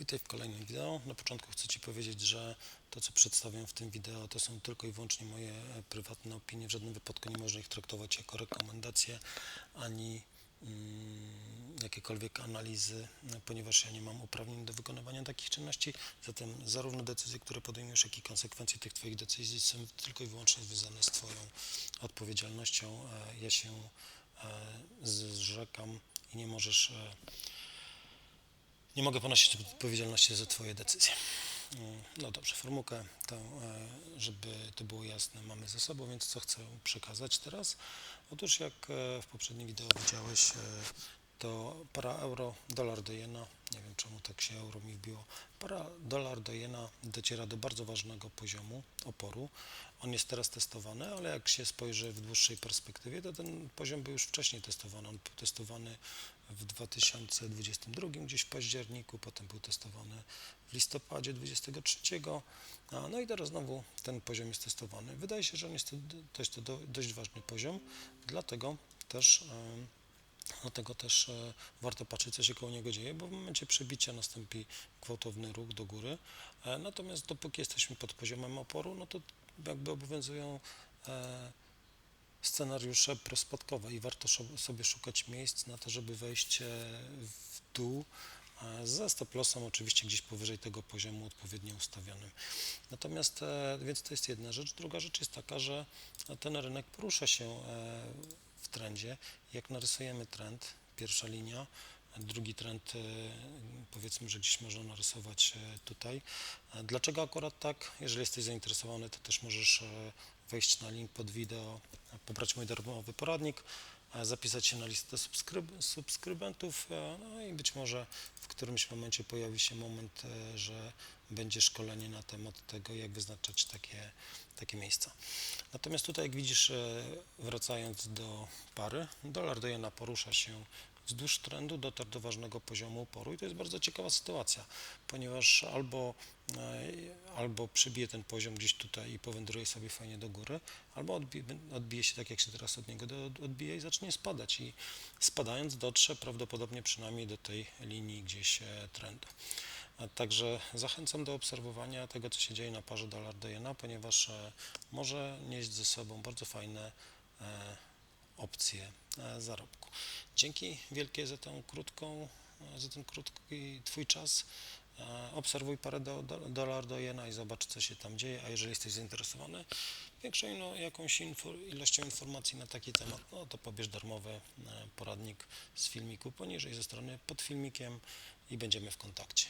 Witaj w kolejnym wideo. Na początku chcę Ci powiedzieć, że to, co przedstawiam w tym wideo, to są tylko i wyłącznie moje e, prywatne opinie. W żadnym wypadku nie można ich traktować jako rekomendacje ani mm, jakiekolwiek analizy, e, ponieważ ja nie mam uprawnień do wykonywania takich czynności. Zatem zarówno decyzje, które podejmujesz, jak i konsekwencje tych Twoich decyzji są tylko i wyłącznie związane z Twoją odpowiedzialnością. E, Ja się zrzekam i nie możesz nie mogę ponosić odpowiedzialności za Twoje decyzje. Mm, No dobrze, formułkę e, żeby to było jasne, mamy ze sobą, więc co chcę przekazać teraz? Otóż jak e, w poprzednim wideo widziałeś, e, to para euro, dolar do jena, nie wiem czemu tak się euro mi wbiło, para dolar do jena dociera do bardzo ważnego poziomu oporu. On jest teraz testowany, ale jak się spojrzy w dłuższej perspektywie, to ten poziom był już wcześniej testowany. On był testowany w 2022, gdzieś w październiku, potem był testowany w listopadzie 23, a, no i teraz znowu ten poziom jest testowany. Wydaje się, że on jest to, to dość ważny poziom, dlatego też Dlatego też e, warto patrzeć, co się koło niego dzieje, bo w momencie przebicia nastąpi gwałtowny ruch do góry. E, Natomiast dopóki jesteśmy pod poziomem oporu, no to jakby obowiązują e, scenariusze prospadkowe i warto sobie szukać miejsc na to, żeby wejść w dół ze stop lossem oczywiście gdzieś powyżej tego poziomu odpowiednio ustawionym. Natomiast, więc to jest jedna rzecz. Druga rzecz jest taka, że ten rynek porusza się trendzie. Jak narysujemy trend, pierwsza linia, drugi trend, e, powiedzmy, że gdzieś można narysować e, tutaj. Dlaczego akurat tak? Jeżeli jesteś zainteresowany, to też możesz e, wejść na link pod wideo, pobrać mój darmowy poradnik, zapisać się na listę subskryb- subskrybentów, no i być może którymś momencie pojawi się moment, e, że będzie szkolenie na temat tego, jak wyznaczać takie, takie miejsca. Natomiast tutaj, jak widzisz, e, wracając do pary, dolar do jena porusza się wzdłuż trendu, dotarł do ważnego poziomu oporu i to jest bardzo ciekawa sytuacja, ponieważ albo, albo przebije ten poziom gdzieś tutaj i powędruje sobie fajnie do góry, albo odbije, się tak, jak się teraz od niego odbije i zacznie spadać i spadając dotrze prawdopodobnie przynajmniej do tej linii gdzieś e, trendu. A Także zachęcam do obserwowania tego, co się dzieje na parze dolar do jena, ponieważ e, może nieść ze sobą bardzo fajne e, opcje e, zarobku. Dzięki wielkie za tą krótką, e, za ten krótki Twój czas. Obserwuj parę do, do, dolar do jena i zobacz, co się tam dzieje, a jeżeli jesteś zainteresowany większą ilo, jakąś info, ilością informacji na taki temat, no to pobierz darmowy e, poradnik z filmiku poniżej ze strony pod filmikiem i będziemy w kontakcie.